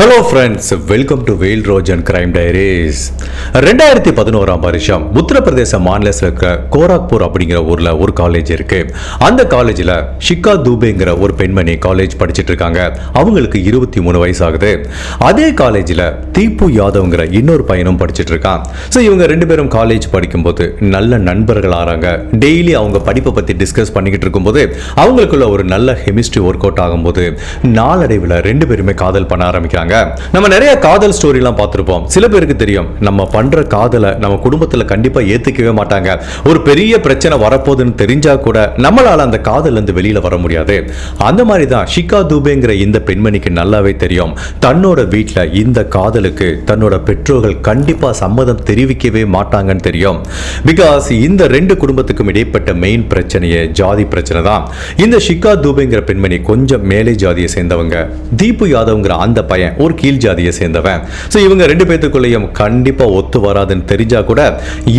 Hello friends welcome to வெயில் ரோஜ் and crime diaries ரெண்டாயிரத்தி பதினோராம் வருஷம் உத்தரப்பிரதேச மாநிலத்தில் இருக்க கோராக்பூர் அப்படிங்கிற ஊரில் ஒரு காலேஜ் இருக்கு. அந்த காலேஜில் ஷிகா தூபேங்கிற ஒரு பெண்மணி காலேஜ் படிச்சிட்டு இருக்காங்க. அவங்களுக்கு இருபத்தி மூணு வயசு ஆகுது அதே காலேஜில் தீப்பு யாதவ்ங்கிற இன்னொரு பையனும் படிச்சுட்டு இருக்கான். ஸோ இவங்க ரெண்டு பேரும் காலேஜ் படிக்கும்போது நல்ல நண்பர்கள் ஆறாங்க. டெய்லி அவங்க படிப்பை பற்றி டிஸ்கஸ் பண்ணிக்கிட்டு இருக்கும்போது அவங்களுக்குள்ள ஒரு நல்ல கெமிஸ்ட்ரி ஒர்க் அவுட் ஆகும்போது நாளடைவில் ரெண்டு பேருமே காதல் பண்ண ஆரம்பிக்கிறாங்க. நம்ம நிறைய காதல் ஸ்டோரிலாம் பார்த்துருப்போம். சில பேருக்கு தெரியும் நம்ம பண்ற காதலை நம்ம குடும்பத்தில் கண்டிப்பா ஏத்துக்கவே மாட்டாங்க. ஒரு பெரிய பிரச்சனை வரப்போகுதுன்னு தெரிஞ்சா கூட நம்மளால அந்த காதல்ல இருந்து வெளியில வர முடியாது. அந்த மாதிரி தான் ஷிகா தூபேங்கிற இந்த பெண்மணிக்கு நல்லாவே தெரியும். தன்னோட வீட்டில் இந்த காதலுக்கு தன்னோட பெற்றோர்கள் கண்டிப்பா சம்மதம் தெரிவிக்கவே மாட்டாங்கன்னு தெரியும். பிகாஸ் இந்த ரெண்டு குடும்பத்துக்கும் இடைப்பட்ட மெயின் பிரச்சனையே ஜாதி பிரச்சனை தான் இந்த ஷிகா தூபேங்கிற பெண்மணி கொஞ்சம் மேலே ஜாதியை சேர்ந்தவங்க. தீபு யாதவ்ங்கிற அந்த பையன் ஒரு கீழ் ஜாதியை சேர்ந்தவன். ஸோ இவங்க ரெண்டு பேத்துக்குள்ளேயும் கண்டிப்பாக ஒத்து வராதுன்னு தெரிஞ்சா கூட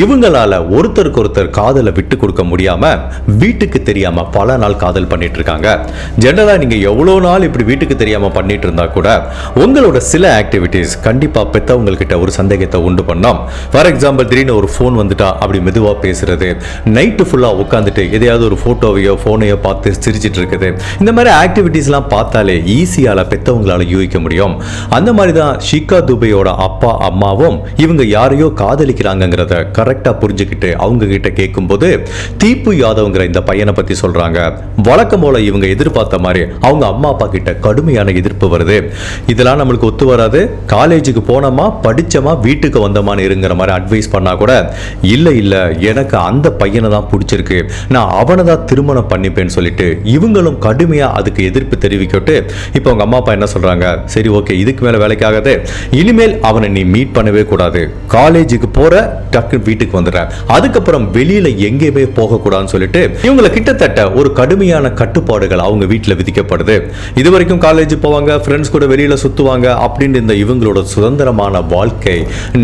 இவங்களால ஒருத்தருக்கு ஒருத்தர் காதலை விட்டு கொடுக்க முடியாம வீட்டுக்கு தெரியாம பல நாள் காதல் பண்ணிட்டு இருக்காங்க ஜென்ரலாக நீங்க எவ்வளோ நாள் இப்படி வீட்டுக்கு தெரியாம பண்ணிட்டு இருந்தா கூட உங்களோட சில ஆக்டிவிட்டீஸ் கண்டிப்பாக பெற்றவங்கக்கிட்ட ஒரு சந்தேகத்தை உண்டு பண்ணோம். ஃபார் எக்ஸாம்பிள் திடீர்னு ஒரு ஃபோன் வந்துட்டா அப்படி மெதுவாக பேசுறது. நைட்டு ஃபுல்லாக உட்காந்துட்டு எதையாவது ஒரு ஃபோட்டோவையோ ஃபோனையோ பார்த்து சிரிச்சிட்டு இருக்குது. இந்த மாதிரி ஆக்டிவிட்டீஸ்லாம் பார்த்தாலே ஈஸியால் பெற்றவங்களால யூகிக்க முடியும். அந்த மாதிரி தான் ஷிகா துபையோட அப்பா அம்மாவும் இவங்க யாரையோ காதலிக்கிறாங்கங்கிறத கரெக்டாக புரிஞ்சுக்கிட்டு அவங்க கிட்ட கேட்கும்போது தீப்பு யாதவ்ங்கிற இந்த பையனை பற்றி சொல்றாங்க. வழக்கம் போல இவங்க எதிர்பார்த்த மாதிரி அவங்க அம்மா அப்பா கிட்ட கடுமையான எதிர்ப்பு வருது. இதெல்லாம் நம்மளுக்கு ஒத்து வராது. காலேஜுக்கு போனோமா படிச்சோமா வீட்டுக்கு வந்தோமான்னு இருங்கிற மாதிரி அட்வைஸ் பண்ணால் கூட இல்லை இல்லை எனக்கு அந்த பையனை தான் பிடிச்சிருக்கு. நான் அவனை தான் திருமணம் பண்ணிப்பேன்னு சொல்லிட்டு இவங்களும் கடுமையாக அதுக்கு எதிர்ப்பு தெரிவிக்கட்டு. இப்போ அவங்க அம்மா அப்பா என்ன சொல்றாங்க? சரி ஓகே இதுக்கு மேல வேலைக்காகாது. இனிமேல் அவனை நீ மீட் பண்ணவே கூடாது. காலேஜுக்கு போற டக்கு வீட்டுக்கு வந்துடுற. அதுக்கப்புறம் வெளியில எங்கேயுமே போகக்கூடாதுன்னு சொல்லிட்டு இவங்களை கிட்டத்தட்ட ஒரு கடுமையான கட்டுப்பாடுகள் அவங்க வீட்டில் விதிக்கப்படுது. இது வரைக்கும் காலேஜ் போவாங்க ஃப்ரெண்ட்ஸ் கூட வெளியில சுத்துவாங்க அப்படின்னு இந்த இவங்களோட சுதந்திரமான வாழ்க்கை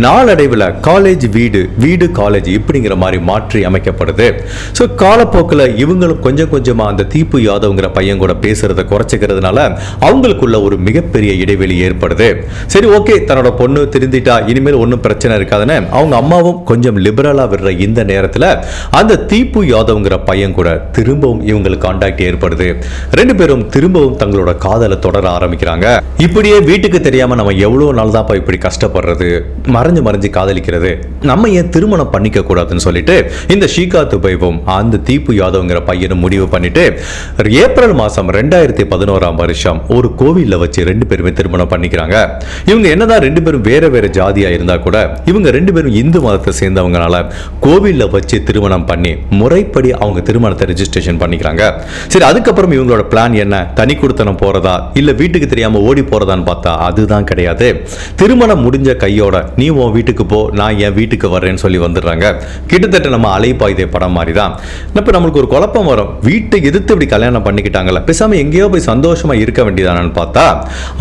நாளடைவில் காலேஜ் வீடு வீடு காலேஜ் இப்படிங்கிற மாதிரி மாற்றி அமைக்கப்படுது. ஸோ காலப்போக்கில் இவங்களும் கொஞ்சம் கொஞ்சமாக அந்த தீப்பு யாதவ்ங்கிற பையன் கூட பேசுறதை குறைச்சிக்கிறதுனால அவங்களுக்குள்ள ஒரு மிகப்பெரிய இடைவெளி ஏற்படுது. சரி ஓகே தன்னோட பொண்ணு திருந்திட்டா இனிமேல் ஒன்றும் பிரச்சனை இருக்காதுன்னு அவங்க அம்மாவும் கொஞ்சம் லிபரலாக விடுற இந்த நேரத்தில் அந்த தீப்பு யாதவ்ங்கிற பையன் கூட திரும்பவும் இவங்களுக்கு கான்டாக்ட் ஏற்படுது. ரெண்டு பேரும் திரும்பவும் தங்களோட காதலை தொடர ஆரம்பிக்கிறாங்க. இப்படியே வீட்டுக்கு தெரியாம நம்ம எவ்வளோ நாள் தான் இப்படி கஷ்டப்படுறது மறைஞ்சு மறைஞ்சு காதலிக்கிறது நம்ம ஏன் திருமணம் பண்ணிக்க கூடாதுன்னு சொல்லிட்டு இந்த ஷீகா துபைவும் அந்த தீப்பு யாதவ்ங்கிற பையனும் முடிவு பண்ணிட்டு ஏப்ரல் மாசம் ரெண்டாயிரத்தி பதினோராம் வருஷம் ஒரு கோவிலில் வச்சு ரெண்டு பேருமே திருமணம் பண்ணிக்கிறாங்க. இவங்க என்னதான் ரெண்டு பேரும் வேற வேற ஜாதியா இருந்தா கூட இவங்க ரெண்டு பேரும் இந்து மதத்தை சேர்ந்தவங்கனால கோவிலில் வச்சு திருமணம் பண்ணி முறைப்படி அவங்க திருமணத்தை ரெஜிஸ்ட்ரேஷன் பண்ணிக்கிறாங்க. சரி அதுக்கப்புறம் இவங்களோட பிளான் என்ன? தனி கொடுத்தனம் போறதா? இல்ல வீட்டுக்கு தெரியாம ஓடி போறதான்னு பார்த்தா அதுதான் கிடையாது. திருமணம் முடிஞ்ச கையோட நீ உன் வீட்டுக்கு போ நான் என் வீட்டுக்கு வர்றேன்னு சொல்லி வந்துடுறாங்க. கிட்டத்தட்ட நம்ம அலைப்பாய்தே படம் மாதிரி தான் இப்போ நம்மளுக்கு ஒரு குழப்பம் வரும். வீட்டை எதிர்த்து இப்படி கல்யாணம் பண்ணிக்கிட்டாங்கல்ல பேசாம எங்கேயோ போய் சந்தோஷமா இருக்க வேண்டியதானு பார்த்தா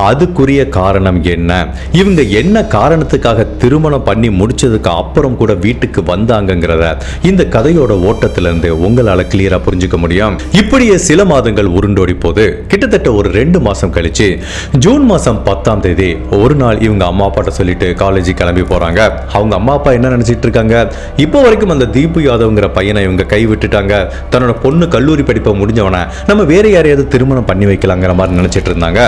அதுக்குரிய காரணம் என்ன? இவங்க என்ன காரணத்துக்காக திருமணம் பண்ணி முடிச்சதுக்கு அப்புறம் கூட வீட்டுக்கு வந்தாங்கிறத இந்த கதையோட ஓட்டத்திலிருந்து உங்களால கிளியரா புரிஞ்சுக்க முடியும். இப்படியே சில மாதங்கள் உருண்டோடி போது கிட்டத்தட்ட ஒரு ரெண்டு மாசம் கழிச்சு ஜூன் மாசம் பத்தாம் தேதி ஒரு நாள் இவங்க அம்மா அப்பாட்ட சொல்லிட்டு காலேஜ் கிளம்பி போறாங்க. அவங்க அம்மா அப்பா என்ன நினைச்சிட்டு இருக்காங்க? இப்போ வரைக்கும் அந்த தீபு யாதவ்ங்கிற பையனை இவங்க கை விட்டுட்டாங்க. தன்னோட பொண்ணு கல்லூரி படிப்பை முடிஞ்சவன நம்ம வேற யாரையாவது திருமணம் பண்ணி வைக்கலாங்கிற மாதிரி நினைச்சிட்டு இருந்தாங்க.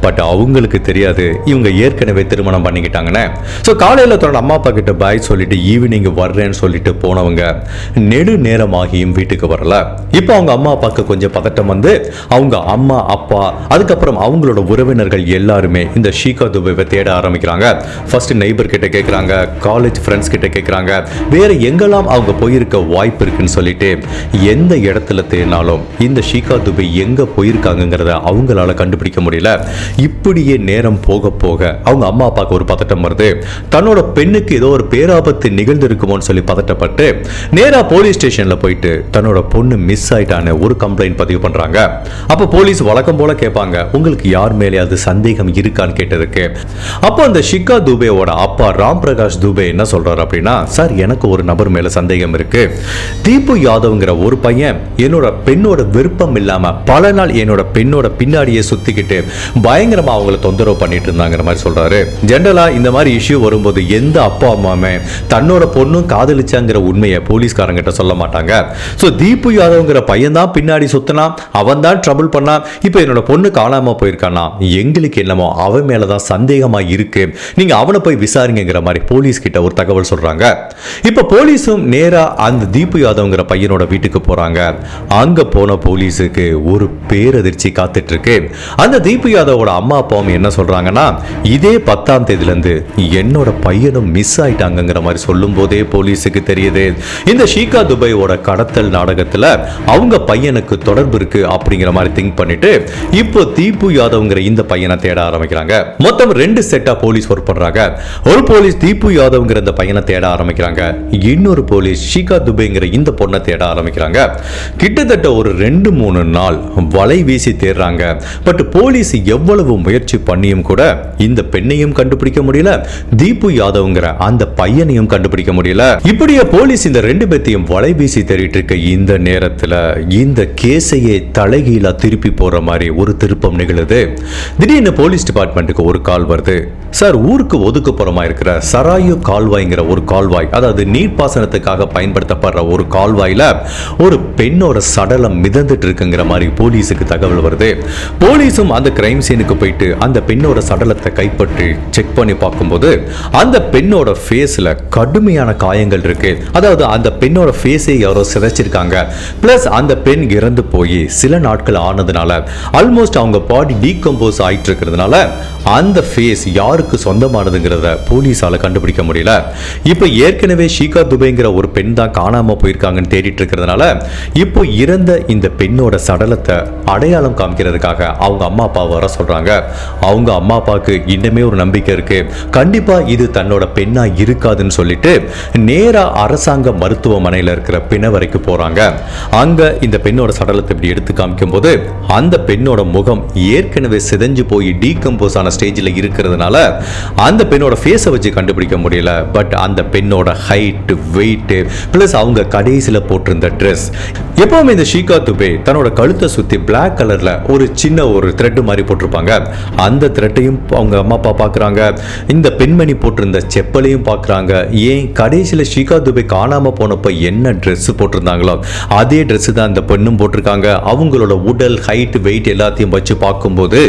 பட் அவங்களுக்கு தெரியாது. இவங்க ஏற்கனவே திருமணம் பண்ணிக்கிட்டாங்கன்னு ஸோ காலையில் தன்னோட அம்மா அப்பா கிட்ட பாய் சொல்லிட்டு ஈவினிங் வர்றேன்னு சொல்லிட்டு போனவங்க நெடு நேரமாகியும் வீட்டுக்கு வரல. இப்போ அவங்க அம்மா அப்பாவுக்கு கொஞ்சம் பதட்டம் வந்து அவங்க அம்மா அப்பா அதுக்கப்புறம் அவங்களோட உறவினர்கள் எல்லாருமே இந்த ஷீகா துபைவை தேட ஆரம்பிக்கிறாங்க. ஃபர்ஸ்ட் நெய்பர் கிட்ட கேட்குறாங்க காலேஜ் ஃப்ரெண்ட்ஸ் கிட்ட கேட்குறாங்க வேற எங்கெல்லாம் அவங்க போயிருக்க வாய்ப்பு இருக்குன்னு சொல்லிட்டு எந்த இடத்துல தேடினாலும் இந்த ஷீகா துபை எங்க போயிருக்காங்கிறத அவங்களால கண்டுபிடிக்க முடியல. இப்படியே நேரம் நேரம் போக போக அவங்க அம்மா அப்பாவுக்கு ஒரு பதட்டம் வருது. தன்னோட பெண்ணுக்கு ஏதோ ஒரு பேராபத்து நிகழ்ந்திருக்குமோன்னு சொல்லி பதட்டப்பட்டு நேராக போலீஸ் ஸ்டேஷனில் போயிட்டு தன்னோட பொண்ணு மிஸ் ஆயிட்டான்னு ஒரு கம்ப்ளைண்ட் பதிவு பண்ணுறாங்க அப்போ போலீஸ் வழக்கம் போல கேட்பாங்க உங்களுக்கு யார் மேலேயாவது சந்தேகம் இருக்கான்னு கேட்டதுக்கு. அப்போ அந்த ஷிகா துபேவோட அப்பா ராம் பிரகாஷ் துபே என்ன சொல்றாரு அப்படின்னா சார் எனக்கு ஒரு நபர் மேல சந்தேகம் இருக்கு. தீபு யாதவ்ங்கிற ஒரு பையன் என்னோட பெண்ணோட விருப்பம் இல்லாம பல நாள் என்னோட பெண்ணோட பின்னாடியே சுத்திக்கிட்டு பயங்கரமா அவங்கள தொந்தரவு ஃபாலோ பண்ணிட்டு இருந்தாங்கிற மாதிரி சொல்றாரு. ஜென்ரலா இந்த மாதிரி இஷ்யூ வரும்போது எந்த அப்பா அம்மாவுமே தன்னோட பொண்ணும் காதலிச்சாங்கிற உண்மையை போலீஸ்காரங்கிட்ட சொல்ல மாட்டாங்க. ஸோ தீபு யாதவ்ங்கிற பையன் தான் பின்னாடி சுத்தினா அவன் தான் ட்ரபிள் பண்ணா இப்போ என்னோட பொண்ணு காணாம போயிருக்கானா? எங்களுக்கு என்னமோ அவன் மேல தான் சந்தேகமா இருக்கு. நீங்க அவனை போய் விசாரிங்கிற மாதிரி போலீஸ் கிட்ட ஒரு தகவல் சொல்றாங்க. இப்போ போலீஸும் நேரா அந்த தீபு யாதவ்ங்கிற பையனோட வீட்டுக்கு போறாங்க. அங்க போன போலீஸுக்கு ஒரு பேரதிர்ச்சி காத்துட்டு இருக்கு. அந்த தீபு யாதவோட அம்மா அப்பாவும் என்ன சொல்கிறாங்கன்னா இதே பத்தாம் தேதியிலேருந்து என்னோட பையனும் மிஸ் ஆயிட்டாங்கிற மாதிரி சொல்லும் போதே போலீஸுக்கு தெரியுது. இந்த ஷீகா துபையோட கடத்தல் நாடகத்தில் அவங்க பையனுக்கு தொடர்பு இருக்கு அப்படிங்கிற மாதிரி திங்க் பண்ணிட்டு இப்போ தீபு யாதவ்ங்கிற இந்த பையனை தேட ஆரம்பிக்கிறாங்க. மொத்தம் ரெண்டு செட்டா போலீஸ் ஒர்க் பண்றாங்க. ஒரு போலீஸ் தீபு யாதவ்ங்கிற இந்த பையனை தேட ஆரம்பிக்கிறாங்க. இன்னொரு போலீஸ் ஷீகா துபைங்கிற இந்த பொண்ணை தேட ஆரம்பிக்கிறாங்க. கிட்டத்தட்ட ஒரு ரெண்டு மூணு நாள் வலை வீசி தேடுறாங்க. பட் போலீஸ் எவ்வளவு முயற்சி பண்ணியும் கூட இந்த பெண்ணையும் கண்டுபிடிக்க முடியல. தீபு யாதவ்ங்கிற அந்த பையனையும் கண்டுபிடிக்க முடியல. இப்படியே போலீஸ் இந்த ரெண்டு பேத்தையும் வலை வீசி தேடிட்டு இருக்க இந்த நேரத்துல இந்த கேஸையே தலைகீழா திருப்பி போற மாதிரி ஒரு திருப்பம் நிகழுது. திடீர்னு போலீஸ் டிபார்ட்மெண்ட்டுக்கு ஒரு கால் வருது. சார் ஊருக்கு ஒதுக்குப்புறமா இருக்கிற சராயு கால்வாய்ங்கிற ஒரு கால்வாய் அதாவது நீர்ப்பாசனத்துக்காக பயன்படுத்தப்படுற ஒரு கால்வாயில ஒரு பெண்ணோட சடலம் மிதந்துட்டு இருக்குங்கிற மாதிரி போலீஸுக்கு தகவல் வருது. போலீஸும் அந்த கிரைம் சீனுக்கு போயிட்டு அந்த பெண் பெண்ணோட சடலத்தை கைப்பற்றி செக் பண்ணி பார்க்கும்போது அந்த பெண்ணோட ஃபேஸில் கடுமையான காயங்கள் இருக்கு. அதாவது அந்த பெண்ணோட ஃபேஸை யாரோ சிதைச்சிருக்காங்க. ப்ளஸ் அந்த பெண் இறந்து போய் சில நாட்கள் ஆனதுனால ஆல்மோஸ்ட் அவங்க பாடி டீகம்போஸ் ஆகிட்டு இருக்கிறதுனால அந்த ஃபேஸ் யாருக்கு சொந்தமானதுங்கிறத போலீஸால் கண்டுபிடிக்க முடியல. இப்போ ஏற்கனவே ஷீகா துபைங்கிற ஒரு பெண் தான் காணாமல் போயிருக்காங்கன்னு தேடிட்டு இருக்கிறதுனால இப்போ இறந்த இந்த பெண்ணோட சடலத்தை அடையாளம் காமிக்கிறதுக்காக அவங்க அம்மா அப்பா வர சொல்கிறாங்க அவங்க அம்மா அப்பாவுக்கு இன்னுமே ஒரு நம்பிக்கை இருக்கு. கண்டிப்பா இது தன்னோட பெண்ணா இருக்காதுன்னு சொல்லிட்டு நேரா அரசாங்க மருத்துவமனையில இருக்கிற பிண வரைக்கும் போறாங்க. அங்க இந்த பெண்ணோட சடலத்தை இப்படி எடுத்து காமிக்கும் போது அந்த பெண்ணோட முகம் ஏற்கனவே சிதைஞ்சு போய் டீகம்போஸ் ஆன ஸ்டேஜில் இருக்கிறதுனால அந்த பெண்ணோட ஃபேஸை வச்சு கண்டுபிடிக்க முடியல. பட் அந்த பெண்ணோட ஹைட் வெயிட்டு ப்ளஸ் அவங்க கடைசியில் போட்டிருந்த ட்ரெஸ் எப்பவுமே இந்த ஷீகா துபே தன்னோட கழுத்தை சுற்றி பிளாக் கலரில் ஒரு சின்ன ஒரு த்ரெட் மாதிரி போட்டிருப்பாங்க. அந்த த்ரெட் த்ரெட்டையும் அவங்க அம்மா அப்பா பார்க்குறாங்க. இந்த பெண்மணி போட்டிருந்த செப்பலையும் பார்க்குறாங்க. ஏன் கடைசியில் ஷீகா துபே காணாமல் போனப்போ என்ன ட்ரெஸ் போட்டிருந்தாங்களோ அதே ட்ரெஸ்ஸு தான் இந்த பெண்ணும் போட்டிருக்காங்க. அவங்களோட உடல் ஹைட் வெயிட் எல்லாத்தையும் வச்சு பார்க்கும்போது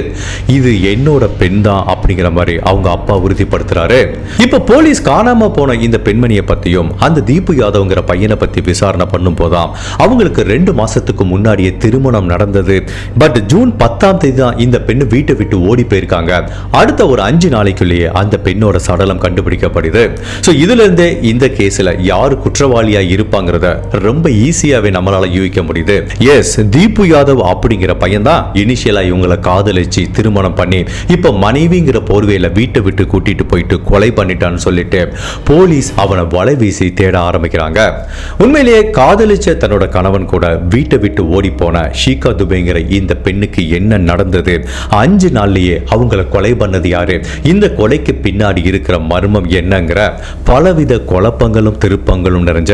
இது என்னோட பெண் தான் அப்படிங்கிற மாதிரி அவங்க அப்பா உறுதிப்படுத்துறாரு. இப்போ போலீஸ் காணாம போன இந்த பெண்மணியை பத்தியும் அந்த தீபு யாதவ்ங்கிற பையனை பத்தி விசாரணை பண்ணும் போதாம் அவங்களுக்கு ரெண்டு மாசத்துக்கு முன்னாடியே திருமணம் நடந்தது. பட் ஜூன் பத்தாம் தேதி தான் இந்த பெண்ணு வீட்டை விட்டு ஓடி போயிருக்காங்க அடுத்த ஒரு அஞ்சு நாளைக்குள்ளேயே அந்த பெண்ணோட சடலம் கண்டுபிடிக்கப்படுது. ஸோ இதுலேருந்தே இந்த கேஸில் யார் குற்றவாளியாக இருப்பாங்கிறத ரொம்ப ஈஸியாகவே நம்மளால் யூகிக்க முடியுது. எஸ் தீபு யாதவ் அப்படிங்கிற பையன் தான் இனிஷியலா இவங்களை காதலிச்சு திருமணம் பண்ணி இப்போ மனைவிங்கிற போர்வையில் வீட்டை விட்டு கூட்டிட்டு போயிட்டு கொலை பண்ணிட்டான்னு சொல்லிட்டு போலீஸ் அவனை வலை வீசி தேட ஆரம்பிக்கிறாங்க. உண்மையிலேயே காதலிச்ச தன்னோட கணவன் கூட வீட்டை விட்டு ஓடி போன ஷீகா துபேங்கிற இந்த பெண்ணுக்கு என்ன நடந்தது? அஞ்சு நாள்லயே அவங்கள கொலை பண்ணது யாரு? இந்த கொலைக்கு பின்னாடி இருக்கிற மர்மம் என்னங்கிற பலவித குழப்பங்களும் திருப்பங்களும் நிறைஞ்ச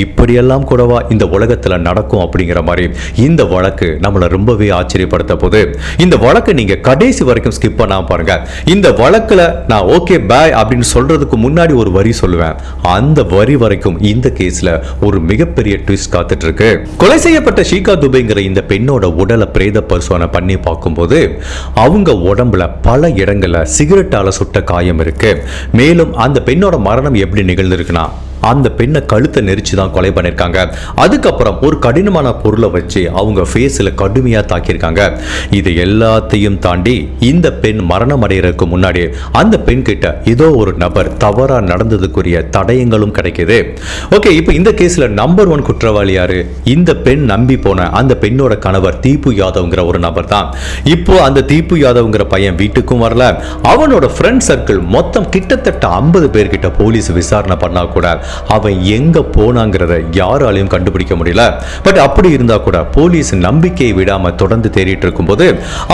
இப்படியெல்லாம் கூடவா இந்த உலகத்துல நடக்கும் அப்படிங்கிற மாதிரி இந்த வழக்கு நம்மளை ரொம்பவே ஆச்சரியப்படுத்த போது இந்த வழக்கை நீங்க கடைசி வரைக்கும் ஸ்கிப் பண்ணாம பாருங்க. இந்த வழக்குல நான் ஓகே பாய் அப்படின்னு சொல்றதுக்கு முன்னாடி ஒரு வரி சொல்லுவேன். அந்த வரி வரைக்கும் இந்த கேஸ்ல ஒரு மிகப்பெரிய ட்விஸ்ட் காத்துட்டு இருக்கு கொலை செய்யப்பட்ட ஷீகா துபைங்கிற இந்த பெண்ணோட உடலை பிரேத பரிசோதனை பண்ணி பார்க்கும்போது அவங்க உடம்புல பல இடங்களில் சிகரெட்டால சுட்ட காயம் இருக்கு. மேலும் அந்த பெண்ணோட மரணம் எப்படி நிகழ்ந்திருக்குன்னா அந்த பெண்ணை கழுத்தை நெரிச்சு தான் கொலை பண்ணியிருக்காங்க அதுக்கப்புறம் ஒரு கடினமான பொருளை வச்சு அவங்க ஃபேஸில் கடுமையாக தாக்கியிருக்காங்க. இது எல்லாத்தையும் தாண்டி இந்த பெண் மரணம் அடைகிறதுக்கு முன்னாடி அந்த பெண் கிட்ட ஏதோ ஒரு நபர் தவறாக நடந்ததுக்குரிய தடயங்களும் கிடைக்கிது. ஓகே இப்போ இந்த கேஸில் நம்பர் ஒன் குற்றவாளி யாரு? இந்த பெண் நம்பி போன அந்த பெண்ணோட கணவர் தீபு யாதவ்ங்கிற ஒரு நபர் தான். இப்போ அந்த தீபு யாதவ்ங்கிற பையன் வீட்டுக்கும் வரல. அவனோட ஃப்ரெண்ட் சர்க்கிள் மொத்தம் கிட்டத்தட்ட ஐம்பது பேர்கிட்ட போலீஸ் விசாரணை பண்ணா கூட அவன் எங்க போனாங்கிறத யாராலையும் கண்டுபிடிக்க முடியல. பட் அப்படி இருந்தா கூட போலீஸ் நம்பிக்கையை விடாமல் தொடர்ந்து தேடிட்டு இருக்கும்போது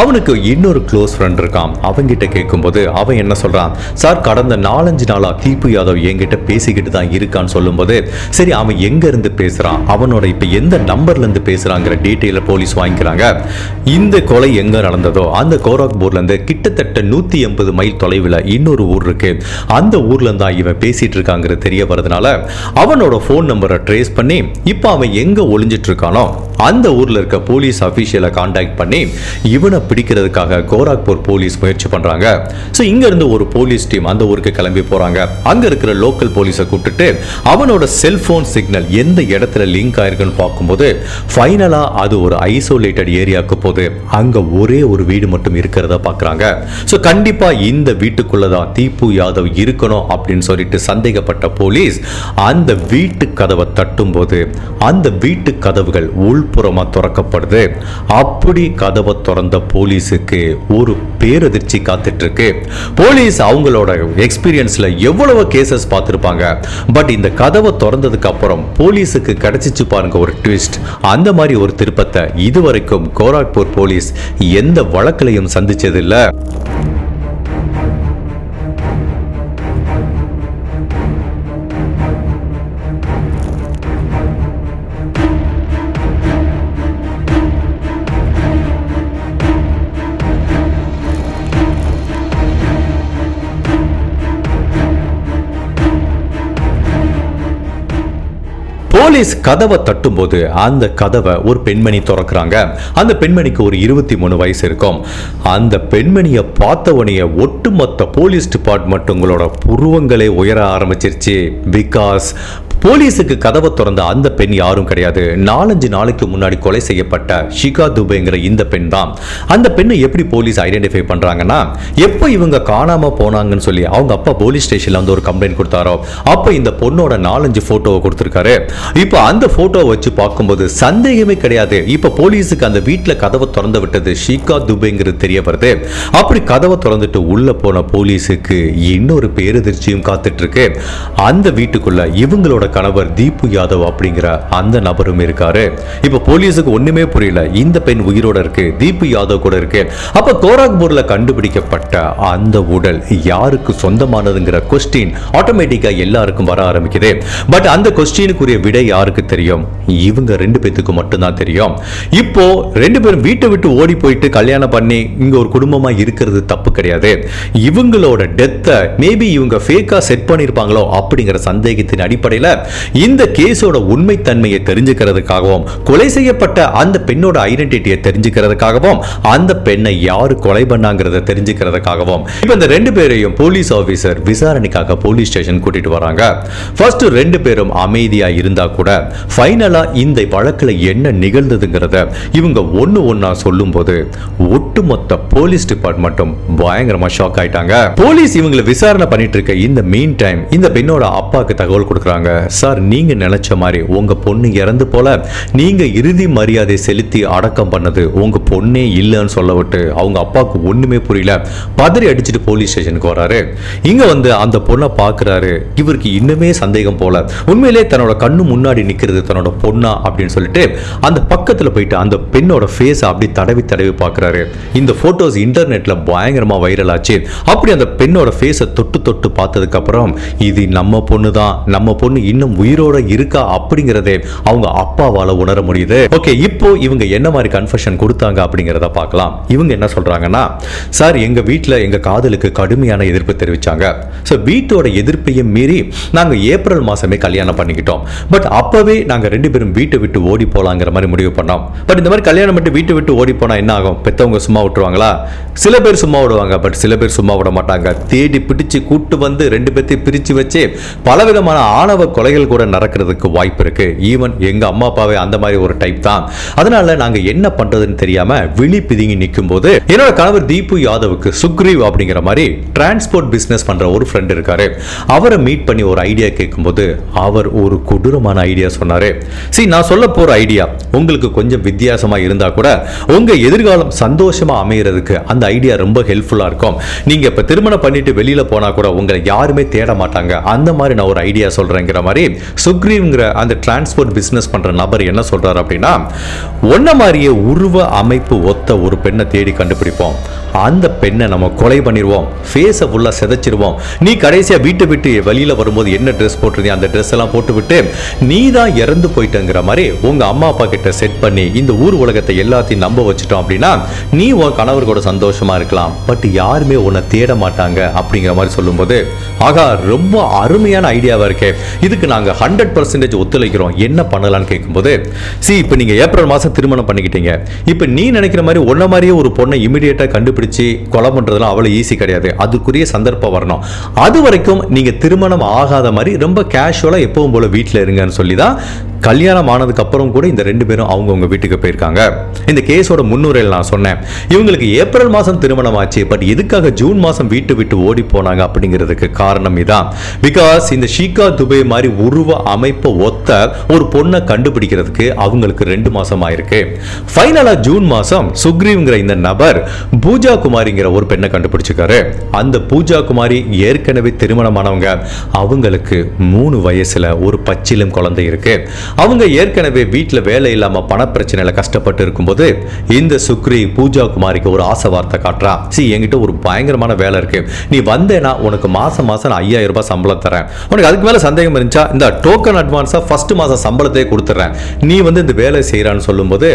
அவனுக்கு இன்னொரு க்ளோஸ் ஃப்ரெண்ட் இருக்கான். அவங்கிட்ட கேட்கும்போது அவன் என்ன சொல்கிறான் சார் கடந்த நாலஞ்சு நாளா தீபு யாதவ் என்கிட்ட பேசிக்கிட்டு தான் இருக்கான்னு சொல்லும்போது சரி அவன் எங்க இருந்து பேசுறான்? அவனோட இப்ப எந்த நம்பர்ல இருந்து பேசுறாங்கிற டீட்டெயில போலீஸ் வாங்கிக்கிறாங்க. இந்த கொலை எங்க நடந்ததோ அந்த கோராக்பூர்ல இருந்து கிட்டத்தட்ட நூத்தி எண்பது மைல் தொலைவில் இன்னொரு ஊர் இருக்கு. அந்த ஊர்ல தான் இவன் பேசிட்டு இருக்காங்கிறது தெரிய வரதுனால அவனோட ஃபோன் நம்பரை ட்ரேஸ் பண்ணி இப்போ அவன் எங்க ஒளிஞ்சிட்டு இருக்கானோ அந்த ஊர்ல இருக்க போலீஸ் அஃபீஷியலை காண்டாக்ட் பண்ணி இவனை பிடிக்கிறதுக்காக கோராக்பூர் போலீஸ் முயற்சி பண்றாங்க. ஸோ இங்க இருந்து ஒரு போலீஸ் டீம் அந்த ஊருக்கு கிளம்பி போறாங்க. அங்க இருக்கிற லோக்கல் போலீஸை கூப்பிட்டுட்டு அவனோட செல்ஃபோன் சிக்னல் எந்த இடத்துல லிங்க் ஆயிருக்குன்னு பார்க்கும்போது ஃபைனலா அது ஒரு ஐசோலேட்டட் ஏரியாவுக்கு போகுது. அங்க ஒரே ஒரு வீடு மட்டும் இருக்கிறத பார்க்குறாங்க ஸோ கண்டிப்பா இந்த வீட்டுக்குள்ளே தான் தீபு யாதவ் இருக்கணும் அப்படின்னு சொல்லிட்டு சந்தேகப்பட்ட போலீஸ் அந்த வீட்டு கதவை தட்டும்போது அந்த வீட்டு கதவுகள் உள்புறமா திறக்கப்படுது. அப்படி கதவை திறந்த போலீஸுக்கு ஒரு பேரதிர்ச்சி காத்துட்டு இருக்கு போலீஸ் அவங்களோட எக்ஸ்பீரியன்ஸ்ல எவ்வளவு கேசஸ் பார்த்திருப்பாங்க. பட் இந்த கதவை திறந்ததுக்கு அப்புறம் போலீஸுக்கு கிடைச்சிச்சு பாருங்க ஒரு ட்விஸ்ட். அந்த மாதிரி ஒரு திருப்பத்தை இதுவரைக்கும் கோராக்பூர் போலீஸ் எந்த வழக்கிலையும் சந்திச்சதில்லை. போலீஸ் கதவை தட்டும்போது அந்த கதவை ஒரு பெண்மணி திறக்கிறாங்க. அந்த பெண்மணிக்கு ஒரு இருபத்தி மூணு வயசு இருக்கும். அந்த பெண்மணியை பார்த்தவனைய ஒட்டுமொத்த போலீஸ் டிபார்ட்மெண்ட் உங்களோட புருவங்களே உயர ஆரம்பிச்சிருச்சு. பிகாஸ் போலீஸுக்கு கதவை திறந்த அந்த பெண் யாரும் கிடையாது. நாலஞ்சு நாளைக்கு முன்னாடி கொலை செய்யப்பட்ட ஷிகா துபேங்கிற இந்த பெண் தான். அந்த பெண்ணை எப்படி போலீஸ் ஐடென்டிஃபை பண்றாங்கன்னா எப்போ இவங்க காணாம போனாங்கன்னு சொல்லி அவங்க அப்பா போலீஸ் ஸ்டேஷன்ல வந்து ஒரு கம்ப்ளைண்ட் கொடுத்தாரோ அப்போ இந்த பொண்ணோட நாலஞ்சு போட்டோவை கொடுத்துருக்காரு. இப்போ அந்த போட்டோ வச்சு பார்க்கும்போது சந்தேகமே கிடையாது. இப்போ போலீஸுக்கு அந்த வீட்டில் கதவை திறந்து விட்டது ஷீகா துபேங்கிறது தெரிய வருது. அப்படி கதவை திறந்துட்டு உள்ள போன போலீஸுக்கு இன்னொரு பேரதிர்ச்சியும் காத்துட்டு இருக்கு அந்த வீட்டுக்குள்ள இவங்களோட கணவர் தீபு யாதவ் அப்படிங்கிற அந்த நபரும் இருக்காரு. இப்ப போலீஸுக்கு ஒண்ணுமே புரியல. இந்த பெண் உயிரோட இருக்கு தீபு யாதவ் கூட இருக்கு. அப்ப கோராக்பூர்ல கண்டுபிடிக்கப்பட்ட அந்த உடல் யாருக்கு சொந்தமானதுங்கிற கொஸ்டின் ஆட்டோமேட்டிக்காக எல்லாருக்கும் வர ஆரம்பிக்குது. பட் அந்த கொஸ்டினுக்குரிய விடை யாருக்கு தெரியும்? இவங்க ரெண்டு பேத்துக்கு மட்டும்தான் தெரியும். இப்போ ரெண்டு பேரும் வீட்டை விட்டு ஓடி போயிட்டு கல்யாணம் பண்ணி இங்க ஒரு குடும்பமா இருக்கிறது தப்பு கிடையாது. இவங்களோட டெத்தை மேபி இவங்க ஃபேக்கா செட் பண்ணிருப்பாங்களோ அப்படிங்கிற சந்தேகத்தின் அடிப்படையில் இந்த கேஸோட உண்மைத்தன்மையை தெரிஞ்சுக்கிறதுக்காகவும் கொலை செய்யப்பட்ட அந்த பெண்ணோட ஐடென்டிட்டியை தெரிஞ்சுக்கிறதுக்காகவும் அந்த பெண்ணை யாரு கொலை பண்ணாங்கிறத தெரிஞ்சுக்கிறதுக்காகவும் இப்போ இந்த ரெண்டு பேரையும் போலீஸ் ஆஃபீஸர் விசாரணைக்காக போலீஸ் ஸ்டேஷன் கூட்டிட்டு வராங்க. ஃபர்ஸ்ட் ரெண்டு பேரும் அமைதியா இருந்தா கூட ஃபைனலா இந்த வழக்கில் என்ன நிகழ்ந்ததுங்கிறத இவங்க ஒண்ணு ஒன்றா சொல்லும்போது ஒட்டுமொத்த போலீஸ் டிபார்ட்மெண்ட்டும் பயங்கரமா ஷாக் ஆயிட்டாங்க. போலீஸ் இவங்களை விசாரணை பண்ணிட்டு இருக்க இந்த மீன் டைம் இந்த பெண்ணோட அப்பாவுக்கு தகவல் கொடுக்குறாங்க. சார் நீங்க நினச்ச மாதிரி உங்க பொண்ணு இறந்து போல நீங்க இறுதி மரியாதை செலுத்தி அடக்கம் பண்ணது உங்க பொண்ணே இல்லைன்னு சொல்ல விட்டு அவங்க அப்பாவுக்கு ஒண்ணுமே புரியல. பதறி அடிச்சுட்டு போலீஸ் ஸ்டேஷனுக்கு வராரு இங்க வந்து அந்த பொண்ணை பார்க்குறாரு இவருக்கு இன்னுமே சந்தேகம் போல. உண்மையிலே தன்னோட கண்ணு முன்னாடி முன்னாடி நிற்கிறது தன்னோட பொண்ணா அப்படின்னு சொல்லிட்டு அந்த பக்கத்தில் போயிட்டு அந்த பெண்ணோட ஃபேஸ் அப்படி தடவி தடவி பார்க்குறாரு. இந்த ஃபோட்டோஸ் இன்டர்நெட்டில் பயங்கரமாக வைரல் ஆச்சு. அப்படி அந்த பெண்ணோட ஃபேஸை தொட்டு தொட்டு பார்த்ததுக்கப்புறம் இது நம்ம பொண்ணு தான் நம்ம பொண்ணு இன்னும் உயிரோட இருக்கா அப்படிங்கிறதே அவங்க அப்பாவால் உணர முடியுது. ஓகே இப்போ இவங்க என்ன மாதிரி கன்ஃபெஷன் கொடுத்தாங்க அப்படிங்கிறத பார்க்கலாம். இவங்க என்ன சொல்கிறாங்கன்னா சார் எங்கள் வீட்டில் எங்கள் காதலுக்கு கடுமையான எதிர்ப்பு தெரிவித்தாங்க ஸோ வீட்டோட எதிர்ப்பையும் மீறி நாங்கள் ஏப்ரல் மாதமே கல்யாணம் பண்ணிக்கிட்டோம். பட் அப்பவே நாங்க ரெண்டு பேரும் வீட்டை விட்டு ஓடி போகலாங்கிற மாதிரி முடிவு பண்ணோம். பட் இந்த மாதிரி கல்யாணம் பண்ணிட்டு வீட்டை விட்டு ஓடி போனால் என்ன ஆகும்? பெற்றவங்க சும்மா விட்டுருவாங்களா? சில பேர் சும்மா விடுவாங்க பட் சில பேர் சும்மா விட மாட்டாங்க. தேடி பிடிச்சு கூட்டு வந்து ரெண்டு பேர்த்தையும் பிரிச்சு வச்சு பலவிதமான ஆணவ கொலைகள் கூட நடக்கிறதுக்கு வாய்ப்பு இருக்கு. ஈவன் எங்கள் அம்மா அப்பாவே அந்த மாதிரி ஒரு டைப் தான். அதனால நாங்க என்ன பண்றதுன்னு தெரியாமல் விழி பிதுங்கி நிற்கும் போது என்னோட கணவர் தீபு யாதவுக்கு சுக்ரீவ் அப்படிங்கிற மாதிரி டிரான்ஸ்போர்ட் பிஸ்னஸ் பண்ணுற ஒரு ஃப்ரெண்ட் இருக்காரு. அவரை மீட் பண்ணி ஒரு ஐடியா கேட்கும்போது அவர் ஒரு கொடூரமான ஐடியா சொன்னாரு. சரி நான் சொல்ல போற ஐடியா உங்களுக்கு கொஞ்சம் வித்தியாசமா இருந்தா கூட உங்க எதிர்காலம் சந்தோஷமா அமைகிறதுக்கு அந்த ஐடியா ரொம்ப ஹெல்ப்ஃபுல்லா இருக்கும். நீங்க இப்ப திருமணம் பண்ணிட்டு வெளியில போனா கூட உங்களை யாருமே தேட மாட்டாங்க. அந்த மாதிரி நான் ஒரு ஐடியா சொல்றேங்கிற மாதிரி சுக்ரீவ்ங்கிற அந்த டிரான்ஸ்போர்ட் பிசினஸ் பண்ற நபர் என்ன சொல்றாரு அப்படின்னா ஒன்ன மாதிரியே உருவ அமைப்பு ஒத்த ஒரு பெண்ணை தேடி கண்டுபிடிப்போம். அந்த பெண்ணை நம்ம கொலை பண்ணிடுவோம் ஃபேஸை ஃபுல்லாக சிதைச்சிருவோம். நீ கடைசியாக வீட்டை விட்டு வெளியில் வரும்போது என்ன ட்ரெஸ் போட்டிருந்தீங்க அந்த ட்ரெஸ் எல்லாம் போட்டு விட்டு நீ தான் இறந்து போயிட்டேங்கிற மாதிரி உங்கள் அம்மா அப்பா கிட்ட செட் பண்ணி இந்த ஊர் உலகத்தை எல்லாத்தையும் நம்ப வச்சுட்டோம் அப்படின்னா நீ உன் கணவர் கூட சந்தோஷமா இருக்கலாம். பட் யாருமே உன்னை தேட மாட்டாங்க. அப்படிங்கிற மாதிரி சொல்லும்போது ஆகா ரொம்ப அருமையான ஐடியாவா இருக்கே. இதுக்கு நாங்கள் ஹண்ட்ரட் பர்சன்டேஜ் ஒத்துழைக்கிறோம். என்ன பண்ணலாம்னு கேட்கும்போது சி இப்போ நீங்கள் ஏப்ரல் மாதம் திருமணம் பண்ணிக்கிட்டீங்க. இப்போ நீ நினைக்கிற மாதிரி உன்ன மாதிரியே ஒரு பொண்ணை இமிடியேட்டாக கண்டுபிடிச்சு கொலை பண்ணுறதுலாம் அவ்வளோ ஈஸி கிடையாது. அதுக்குரிய சந்தர்ப்பம் வரணும். அது வரைக்கும் நீங்கள் திருமணம் ஆகாத மாதிரி ரொம்ப கேஷுவலாக எப்பவும் போல வீட்டில் இருங்கன்னு சொல்லி தான் கல்யாணம் ஆனதுக்கு அப்புறம் கூட இந்த ரெண்டு பேரும் அவங்கவுங்க வீட்டுக்கு போயிருக்காங்க. இந்த கேஸோட முன்னுரையில் நான் சொன்னேன். இவங்களுக்கு ஏப்ரல் மாதம் திருமணம் ஆச்சு பட் எதுக்காக ஜூன் மாதம் வீட்டு விட்டு ஓடி போனாங்க அப்படிங்கிறதுக்கு காரணம் இதான். பிகாஸ் இந்த ஷீகா துபே மாதிரி உருவ அமைப்பை ஒத்த ஒரு பொண்ணை கண்டுபிடிக்கிறதுக்கு அவங்களுக்கு ரெண்டு மாதம் ஆயிருக்கு ஃபைனலாக ஜூன் மாதம் சுக்ரீவ்ங்கிற இந்த நபர் பூஜா குமாரிங்கிற ஒரு பெண்ணை கண்டுபிடிச்சிருக்காரு. அந்த பூஜா குமாரி ஏற்கனவே திருமணமானவங்க. அவங்களுக்கு மூணு வயசுல ஒரு பச்சிலும் குழந்தை இருக்கு. அவங்க ஏற்கனவே வீட்டில் வேலை இல்லாமல் பணப்பிரச்சனையில் கஷ்டப்பட்டு இருக்கும்போது இந்த சுக்ரி பூஜா குமாரிக்கு ஒரு ஆசை வார்த்தை காட்டுறா. சி என்கிட்ட ஒரு பயங்கரமான வேலை இருக்கு. நீ வந்தேனா உனக்கு மாசம் மாசம் நான் ஐயாயிரம் ரூபாய் சம்பளம் தரேன். உனக்கு அதுக்கு மேலே சந்தேகம் இருந்துச்சா? இந்த டோக்கன் அட்வான்ஸாக ஃபர்ஸ்ட் மாதம் சம்பளத்தையே கொடுத்துட்றேன். நீ வந்து இந்த வேலை செய்கிறான்னு சொல்லும்போது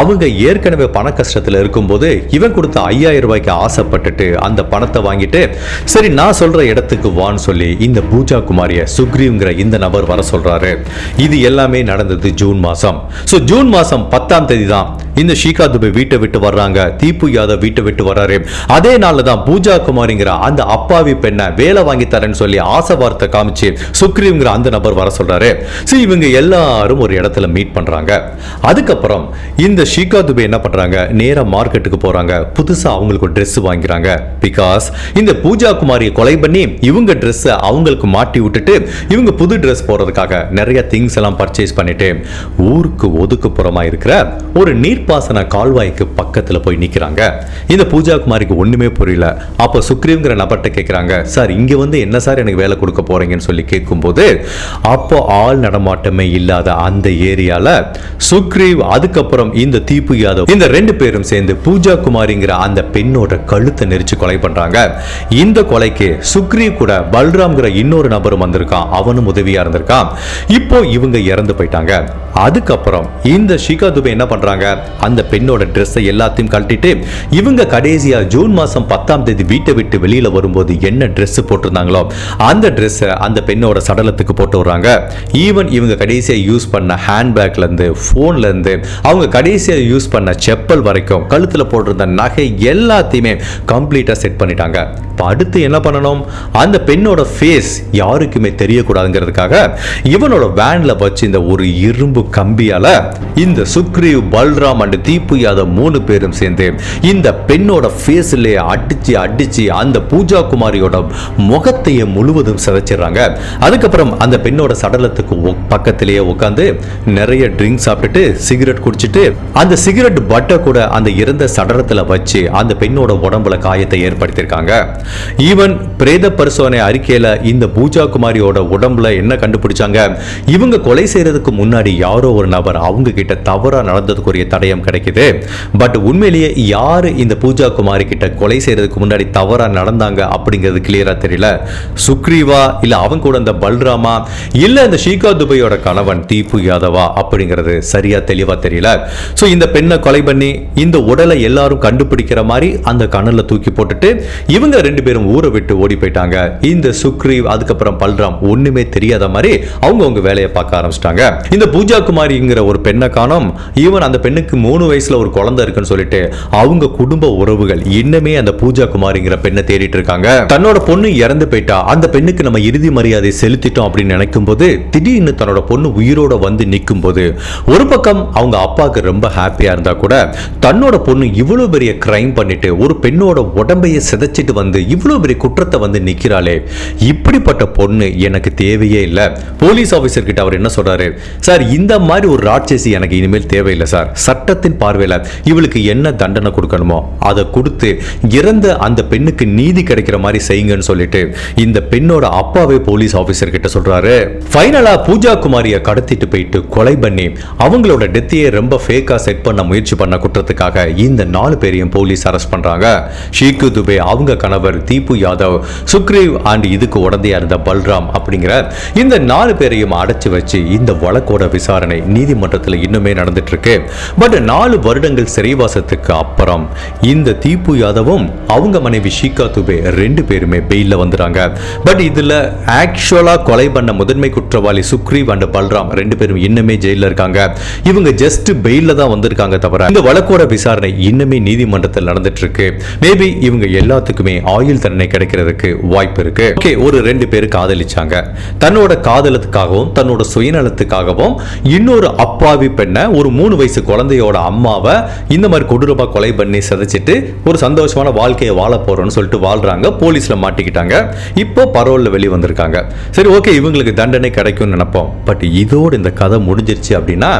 அவங்க ஏற்கனவே பண கஷ்டத்தில் இருக்கும்போது இவன் கொடுத்த ஐயாயிரம் ரூபாய்க்கு ஆசைப்பட்டுட்டு அந்த பணத்தை வாங்கிட்டு சரி நான் சொல்கிற இடத்துக்கு வான்னு சொல்லி இந்த பூஜா குமாரியை சுக்ரீவ்ங்கிற இந்த நபர் வர சொல்கிறாரு இது எல்லாமே நடந்தது ஜூன் மாதம் ஸோ ஜூன் மாதம் பத்தாம் தேதி தான் இந்த ஷீகா துபே வீட்டை விட்டு வர்றாங்க. தீப்பு யாதவ் வீட்டை விட்டு வர்றாரு. அதே நாளில் தான் பூஜா குமாரிங்கிற அந்த அப்பாவி பெண்ணை வேலை வாங்கி தரேன்னு சொல்லி ஆசை வார்த்தை காமிச்சு சுக்ரீவ்ங்கிற அந்த நபர் வர சொல்றாரு. ஸோ இவங்க எல்லாரும் ஒரு இடத்துல மீட் பண்றாங்க. அதுக்கப்புறம் இந்த ஷீகா துபே என்ன பண்றாங்க? நேராக மார்க்கெட்டுக்கு போறாங்க. புதுசாக அவங்களுக்கு ட்ரெஸ் வாங்கிறாங்க. பிகாஸ் இந்த பூஜா குமாரியை கொலை பண்ணி இவங்க ட்ரெஸ்ஸை அவங்களுக்கு மாட்டி விட்டுட்டு இவங்க புது ட்ரெஸ் போடுறதுக்காக நிறைய திங்ஸ் எல்லாம் பர்ச்சேஸ் பண்ணிட்டு ஊருக்கு ஒதுக்குப்புறமா இருக்கிற ஒரு நீர்ப்பாசன கால்வாய்க்கு பக்கத்துல போய் நிற்கிறாங்க இந்த பூஜா குமாரிக்கு ஒன்றுமே புரியல. அப்போ சுக்ரீவ்ங்கிற நபர்கிட்ட கேட்குறாங்க சார் இங்க வந்து என்ன சார் எனக்கு வேலை கொடுக்க போகிறீங்கன்னு சொல்லி கேட்கும்போது அப்போ ஆள் நடமாட்டமே இல்லாத அந்த ஏரியால சுக்ரீவ் அதுக்கப்புறம் இந்த தீப்பு யாதவ் இந்த ரெண்டு பேரும் சேர்ந்து பூஜா குமாரிங்கிற அந்த பெண்ணோட கழுத்தை நெரிச்சு கொலை பண்றாங்க. இந்த கொலைக்கு சுக்ரீவ் கூட பல்ராம்ங்கிற இன்னொரு நபரும் வந்திருக்கான். அவனும் உதவியா இருந்திருக்கான். இப்போ இவங்க இறந்து போயிட்டாங்க. அதுக்கப்புறம் இந்த ஷிகா துபே என்ன பண்றாங்க? அந்த பெண்ணோட ட்ரெஸ்ஸை எல்லாத்தையும் கழட்டிட்டு இவங்க கடைசியா ஜூன் மாசம் பத்தாம் தேதி வீட்டை விட்டு வெளியில வரும்போது என்ன ட்ரெஸ் போட்டிருந்தாங்களோ அந்த ட்ரெஸ்ஸை அந்த பெண்ணோட சடலத்துக்கு போட்டு வர்றாங்க ஈவன் இவங்க கடைசியா யூஸ் பண்ண ஹேண்ட்பேக்ல இருந்து போன்ல இருந்து அவங்க கடைசியா யூஸ் பண்ண செப்பல் வரைக்கும் கழுத்துல போட்டிருந்த நகை எல்லாத்தையுமே கம்ப்ளீட்டா செட் பண்ணிட்டாங்க. அடுத்து என்ன பண்ணணும்? அந்த பெண்ணோட ஃபேஸ் யாருக்குமே தெரியக்கூடாதுங்கிறதுக்காக இவனோட வேனில் வச்சு இந்த ஒரு இரும்பு கம்பியால இந்த சுக்ரீவ் பல்ராம் அண்ட் தீப்பு யாதவ் மூணு பேரும் சேர்ந்து இந்த பெண்ணோட ஃபேஸ்ல அடிச்சு அடிச்சு அந்த பூஜா குமாரியோட முகத்தையே முழுவதும் சிதைச்சிடுறாங்க. அதுக்கப்புறம் அந்த பெண்ணோட சடலத்துக்கு பக்கத்திலேயே உட்காந்து நிறைய ட்ரிங்க் சாப்பிட்டுட்டு சிகரெட் குடிச்சிட்டு அந்த சிகரெட் பட்டை கூட அந்த இறந்த சடலத்துல வச்சு அந்த பெண்ணோட உடம்புல காயத்தை ஏற்படுத்தியிருக்காங்க. ஈவன் பிரேத பரிசோதனை அறிக்கையில இந்த பூஜா குமாரியோட உடம்புல என்ன கண்டுபிடிச்சாங்க? இவங்க கொலை செய்யறதுக்கு முன்னாடி யாரோ ஒரு நபர் அவங்க கிட்ட தவறா நடந்ததுக்குரிய தடயம் கிடைக்குது. பட் உண்மையிலேயே யாரு இந்த பூஜா குமாரி கிட்ட கொலை செய்யறதுக்கு முன்னாடி தவறா நடந்தாங்க அப்படிங்கிறது கிளியராக தெரியல. சுக்ரீவா இல்ல அவங்க கூட இந்த பல்ராமா இல்ல இந்த ஷீகா துபையோட கணவன் தீப்பு யாதவா அப்படிங்கிறது சரியா தெளிவா தெரியல. சோ இந்த பெண்ணை கொலை பண்ணி இந்த உடலை எல்லாரும் கண்டுபிடிக்கிற மாதிரி அந்த கணல்ல தூக்கி போட்டுட்டு இவங்க ரெண்டு பேரும் ஊரை விட்டு ஓடி போயிட்டாங்க. இந்த சுக்ரீவ் அதுக்கப்புறம் பல்ராம் ஒண்ணுமே தெரியாத மாதிரி அவங்க அவங்க வேலையை பார்க்க ஆரம்பிச்சிட்டாங்க. இந்த பூஜா குமாரிங்கிற ஒரு பெண்ணை காணோம். ஈவன் அந்த பெண்ணுக்கு மூணு வயசுல ஒரு குழந்தை இருக்குன்னு சொல்லிட்டு அவங்க குடும்ப உறவுகள் இன்னுமே அந்த பூஜா குமாரிங்கிற பெண்ணை தேடிட்டு இருக்காங்க. தன்னோட பொண்ணு இறந்து போயிட்டா. அந்த பெண்ணுக்கு நம்ம இறுதி மரியாதை செலுத்திட்டோம் அப்படின்னு நினைக்கும் போது திடீர்னு தன்னோட பொண்ணு உயிரோட வந்து நிற்கும் போது ஒரு பக்கம் அவங்க அப்பாவுக்கு ரொம்ப ஹாப்பியா இருந்தா கூட தன்னோட பொண்ணு இவ்வளவு பெரிய கிரைம் பண்ணிட்டு ஒரு பெண்ணோட உடம்பையே சிதைச்சிட்டு வந்து இவ்வளவு பெரிய குற்றத்தை வந்து நிக்கிறாளே. இப்படிப்பட்ட பொண்ணு எனக்கு தேவையே இல்லை. போலீஸ் ஆபீசர் கிட்ட அவர் என்ன சொல்றாரு? சார் இந்த மாதிரி ஒரு ராட்சசி எனக்கு இனிமேல் தேவையில்லை சார். சட்டத்தின் பார்வையில் இவளுக்கு என்ன தண்டனை கொடுக்கணுமோ அதை கொடுத்து இறந்த அந்த பெண்ணுக்கு நீதி கிடைக்கிற மாதிரி செய்யுங்கன்னு சொல்லிட்டு இந்த பெண்ணோட அப்பாவே போலீஸ் ஆஃபீஸர் கிட்ட சொல்றாரு. ஃபைனலா பூஜா குமாரியை கடத்திட்டு போயிட்டு கொலை பண்ணி அவங்களோட டெத்தையே ரொம்ப ஃபேக்கா செட் பண்ண முயற்சி பண்ண குற்றத்துக்காக இந்த நாலு பேரையும் போலீஸ் அரெஸ்ட் பண்றாங்க. ஷீக்கு துபே அவங்க கணவர் தீபு யாதவ் சுக்ரீவ் அண்ட் இதுக்கு உடந்தையா இருந்த பல்ராம் அப்படிங்கிற இந்த நாலு பேரையும் அடைச்சு வச்சு இந்த வழக்கோட விசாரணை நீதிமன்றத்தில் இன்னுமே நடந்துட்டு இருக்கு பட் நாலு வருடங்கள் சிறைவாசத்துக்கு அப்புறம் இந்த தீபு யாதவும் அவங்க மனைவி ஷீகா துபே ரெண்டு பேருமே பெயில வந்துறாங்க. பட் இதுல ஆக்சுவலா கொலை பண்ண முதன்மை குற்றவாளி சுக்ரீவ் அண்ட் பல்ராம் ரெண்டு பேரும் இன்னுமே ஜெயில இருக்காங்க. இவங்க ஜஸ்ட் பெயில தான் வந்திருக்காங்க தவிர இந்த வழக்கோட விசாரணை இன்னுமே நீதிமன்றத்தில் நடந்துட்டு இருக்கு மேபி இவங்க எல்லாத்துக்குமே ஆயுள் தண்டனை கிடைக்கிறதுக்கு வாய்ப்பு இருக்கு. ஓகே ஒரு ரெண்டு பேர் காதலிச்சாங்க. தன்னோட காதலத்துக்காகவும் தன்னோட சுயநலத்துக்கு சுயநலத்துக்காகவும் இன்னொரு அப்பாவி பெண்ணை ஒரு மூணு வயசு குழந்தையோட அம்மாவை இந்த மாதிரி கொடூரமா கொலை பண்ணி சிதைச்சிட்டு ஒரு சந்தோஷமான வாழ்க்கையை வாழ போறோம்னு சொல்லிட்டு வாழ்றாங்க. போலீஸ்ல மாட்டிக்கிட்டாங்க. இப்போ பரோல்ல வெளியே வந்திருக்காங்க. சரி ஓகே இவங்களுக்கு தண்டனை கிடைக்கும்னு நினைப்போம். பட் இதோடு இந்த கதை முடிஞ்சிருச்சு அப்படின்னா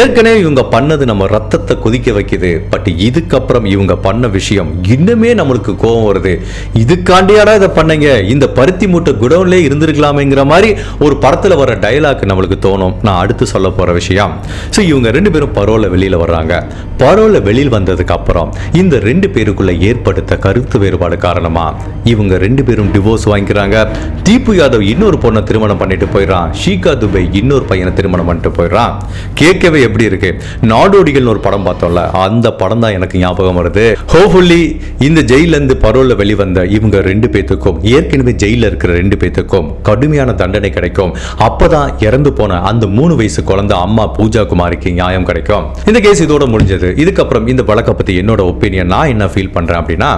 ஏற்கனவே இவங்க பண்ணது நம்ம ரத்தத்தை கொதிக்க வைக்குது. பட் இதுக்கப்புறம் இவங்க பண்ண விஷயம் இன்னுமே நம்மளுக்கு கோபம் வருது. இதுக்காண்டியாடா இதை பண்ணீங்க? இந்த பருத்தி மூட்டை குடவுன்லேயே இருந்திருக்கலாமேங்கிற மாதிரி ஒரு படத்துல வர டயலாக் நம்மளுக்கு தோணும் நான் அடுத்து சொல்ல போற விஷயம் ஸோ இவங்க ரெண்டு பேரும் பரோலை வெளியில் வர்றாங்க. பரோலை வெளியில் வந்ததுக்கு அப்புறம் இந்த ரெண்டு பேருக்குள்ள ஏற்படுத்த கருத்து வேறுபாடு காரணமா? இவங்க ரெண்டு பேரும் டிவோர்ஸ் வாங்கிக்கிறாங்க. தீபு யாதவ் இன்னொரு பொண்ணை திருமணம் பண்ணிட்டு போயிடறான். ஷீகா துபை இன்னொரு பையனை திருமணம் பண்ணிட்டு போயிடறான். கேட்கவே எப்படி இருக்கு? நாடோடிகள்னு ஒரு படம் பார்த்தோம்ல அந்த படம் தான் எனக்கு ஞாபகம் வருது. ஹோப்ஃபுல்லி இந்த ஜெயில இருந்து வெளிவந்த இவங்க ரெண்டு பேத்துக்கும் ஏற்கனவே ஜெயில இருக்கிற ரெண்டு பேத்துக்கும் கடுமையான தண்டனை கிடைக்கும். அப்பதான் இறந்து போன போன அந்த மூணு வயசு குழந்தை அம்மா பூஜா குமாரிக்கு நியாயம் கிடைக்கும். இந்த கேஸ் இதோட முடிஞ்சது. இதுக்கப்புறம் இந்த வழக்கை பத்தி என்னோட ஒப்பீனியன் நான் என்ன ஃபீல் பண்றேன் அப்படின்னா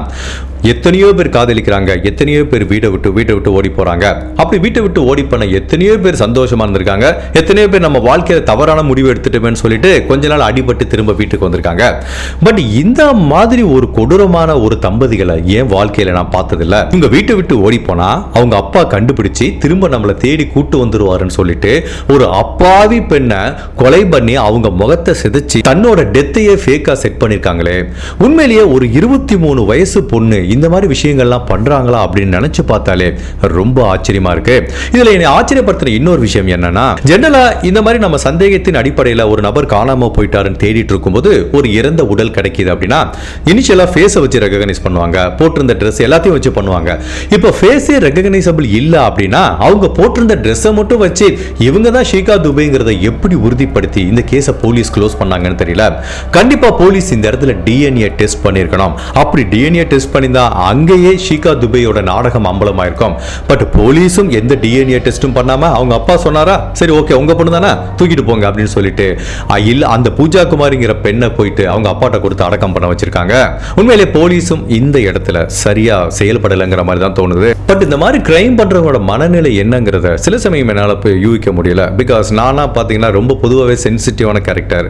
எத்தனையோ பேர் காதலிக்கிறாங்க. எத்தனையோ பேர் வீட்டை விட்டு வீட்டை விட்டு ஓடி போறாங்க. அப்படி வீட்டை விட்டு ஓடி பண்ண எத்தனையோ பேர் சந்தோஷமா இருந்திருக்காங்க. எத்தனையோ பேர் நம்ம வாழ்க்கையில தவறான முடிவு எடுத்துட்டோமேன்னு சொல்லிட்டு கொஞ்ச நாள் அடிபட்டு திரும்ப வீட்டுக்கு வந்திருக்காங்க. பட் இந்த மாதிரி ஒரு கொடூரமான ஒரு தம்பதிகளை ஏன் வாழ்க்கையில நான் பார்த்ததில்ல? இவங்க வீட்டை விட்டு ஓடி போனா அவங்க அப்பா கண்டுபிடிச்சு திரும்ப நம்மளை தேடி கூட்டு வந்துருவாருன்னு சொல்லிட்டு ஒரு அப்பாவி பெண்ணை கொலை பண்ணி அவங்க முகத்தை சிதைச்சு தன்னோட டெத்தையே ஃபேக்கா செட் பண்ணிருக்காங்களே. உண்மையிலேயே ஒரு இருபத்தி மூணு வயசு பொண்ணு இந்த மாதிரி விஷயங்கள்லாம் பண்றாங்களா அப்படின்னு நினைச்சு பார்த்தாலே ரொம்ப ஆச்சரியமா இருக்கு. இதுல என்னை ஆச்சரியப்படுத்தின இன்னொரு விஷயம் என்னன்னா ஜெனரலா இந்த மாதிரி நம்ம சந்தேகத்தின் அடிப்படையில் ஒரு நபர் காணாம போயிட்டாருன்னு தேடிட்டு இருக்கும்போது ஒரு இறந்த உடல் கிடைக்கிது அப்படின்னா இனிஷியலா ஃபேஸை வச்சு ரெகனைஸ் பண்ணுவாங்க. போட்டிருந்த ட்ரெஸ் எல்லாத்தையும் வச்சு பண்ணுவாங்க. இப்போ ஃபேஸே ரெகனைசபிள் இல்ல அப்படின்னா அவங்க போட்டிருந்த ட்ரெஸ்ஸை மட்டும் வச்சு இவங்க தான் ஷீகா துபைங்கிறத எப்படி உறுதிப்படுத்தி இந்த கேஸை போலீஸ் க்ளோஸ் பண்ணாங்கன்னு தெரியல? கண்டிப்பாக போலீஸ் இந்த இடத்துல டிஎன்ஏ டெஸ்ட் பண்ணியிருக்கணும். அப்படி டிஎன்ஏ டெஸ்ட் பண்ணியிருந்தா அங்கேயே ஷீகா துபையோட நாடகம் அம்பலமாயிருக்கும். பட் போலீஸும் எந்த டிஎன்ஏ டெஸ்ட்டும் பண்ணாமல் அவங்க அப்பா சொன்னாரா? சரி ஓகே உங்கள் பொண்ணு தானே? தூக்கிட்டு போங்க அப்படின்னு சொல்லிட்டு இல்லை அந்த பூஜா குமாரிங்கிற பெண்ணை போயிட்டு அவங்க அப்பாட்ட கொடுத்து அடக்கம் பண்ண வச்சிருக்காங்க. உண்மையிலே போலீஸும் இந்த இடத்துல சரியா செயல்படலைங்கிற மாதிரி தான் தோணுது. பட் இந்த மாதிரி கிரைம் பண்றவங்களோட மனநிலை என்னங்கிறத சில சமயம் என்னால் போய் யூகிக்க முடியல. பிகாஸ் நானாக பார்த்தீங்கன்னா ரொம்ப பொதுவாகவே சென்சிட்டிவான கேரக்டர்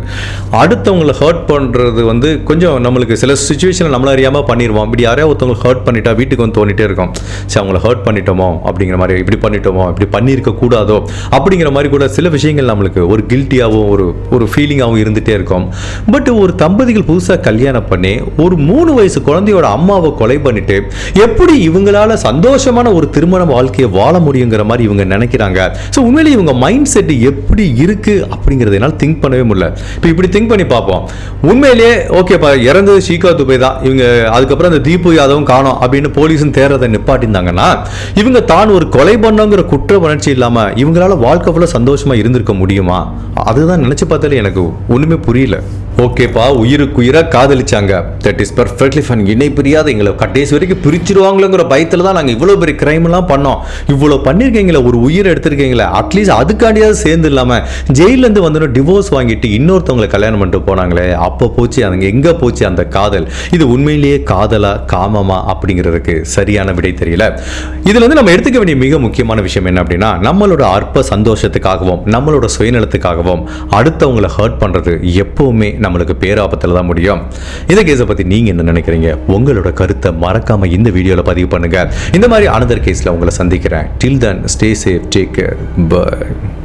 அடுத்தவங்களை ஹர்ட் பண்ணுறது வந்து கொஞ்சம் நம்மளுக்கு சில சுச்சுவேஷனில் நம்மள அறியாமல் பண்ணிடுவோம் இப்படி யாரையா ஒருத்தவங்களை ஹர்ட் பண்ணிட்டா வீட்டுக்கு வந்து தோணிட்டே இருக்கும். சரி அவங்கள ஹர்ட் பண்ணிட்டோமோ? அப்படிங்கிற மாதிரி இப்படி பண்ணிட்டோமோ? இப்படி பண்ணியிருக்க கூடாதோ? அப்படிங்கிற மாதிரி கூட சில விஷயங்கள் நம்மளுக்கு ஒரு கில்ட்டியாகவும் ஒரு ஒரு ஃபீலிங்காகவும் இருந்துகிட்டே இருக்கும். பட் ஒரு தம்பதிகள் புதுசாக கல்யாணம் பண்ணி ஒரு மூணு வயசு குழந்தையோட அம்மாவை கொலை பண்ணிட்டு எப்படி இவங்களால சந்தோஷமான ஒரு திருமண வாழ்க்கையை வாழ முடியுங்கிற மாதிரி இவங்க நினைக்கிறாங்க. ஸோ உண்மையிலேயே இவங்க மைண்ட் செட் எப்படி இருக்கு அப்படிங்கிறத என்னால் திங்க் பண்ணவே முடியல. இப்போ இப்படி திங்க் பண்ணி பார்ப்போம். உண்மையிலேயே ஓகேப்பா இறந்தது ஷீகா துபை தான். இவங்க அதுக்கப்புறம் அந்த தீபு யாதவும் காணோம் அப்படின்னு போலீஸும் தேர்றதை நிப்பாட்டியிருந்தாங்கன்னா இவங்க தான் ஒரு கொலை பண்ணோங்கிற குற்ற உணர்ச்சி இல்லாமல் இவங்களால வாழ்க்கை ஃபுல்லாக சந்தோஷமா இருந்திருக்க முடியுமா? அதுதான் நினைச்சு பார்த்தாலே எனக்கு ஒன்றுமே புரியல. ஓகேப்பா உயிருக்குயிராக காதலிச்சாங்க. தட் இஸ் பர்ஃபெக்ட்லி ஃபன் இணை பிரியாத எங்களை கடைசி வரைக்கும் பிரிச்சிருவாங்களோங்கிற பயத்தில் தான் நாங்கள் இவ்வளோ பெரிய கிரைம்லாம் பண்ணோம். இவ்வளோ பண்ணியிருக்கீங்களே ஒரு உயிர் எடுத்திருக்கீங்களே. அட்லீஸ்ட் அதுக்காண்டியாவது சேர்ந்து இல்லாமல் ஜெயிலேருந்து வந்து டிவோர்ஸ் வாங்கிட்டு இன்னொருத்தவங்களை கல்யாணம் பண்ணிட்டு போனாங்களே. அப்போ போச்சு அதுங்க எங்கே போச்சு அந்த காதல்? இது உண்மையிலேயே காதலா காமமா அப்படிங்கிறதுக்கு சரியான விடை தெரியல. இதில் வந்து நம்ம எடுத்துக்க வேண்டிய மிக முக்கியமான விஷயம் என்ன அப்படின்னா நம்மளோட அற்ப சந்தோஷத்துக்காகவும் நம்மளோட சுயநலத்துக்காகவும் அடுத்தவங்களை ஹர்ட் பண்ணுறது எப்போவுமே நம்மளுக்கு பேராபத்தில் தான் முடியும். இந்த கேஸை பத்தி நீங்க என்ன நினைக்கிறீங்க? உங்களோட கருத்தை மறக்காம இந்த வீடியோல பதிவு பண்ணுங்க. இந்த மாதிரி அனதர் கேஸ்ல உங்களை சந்திக்கிறேன். Till then stay safe take care bye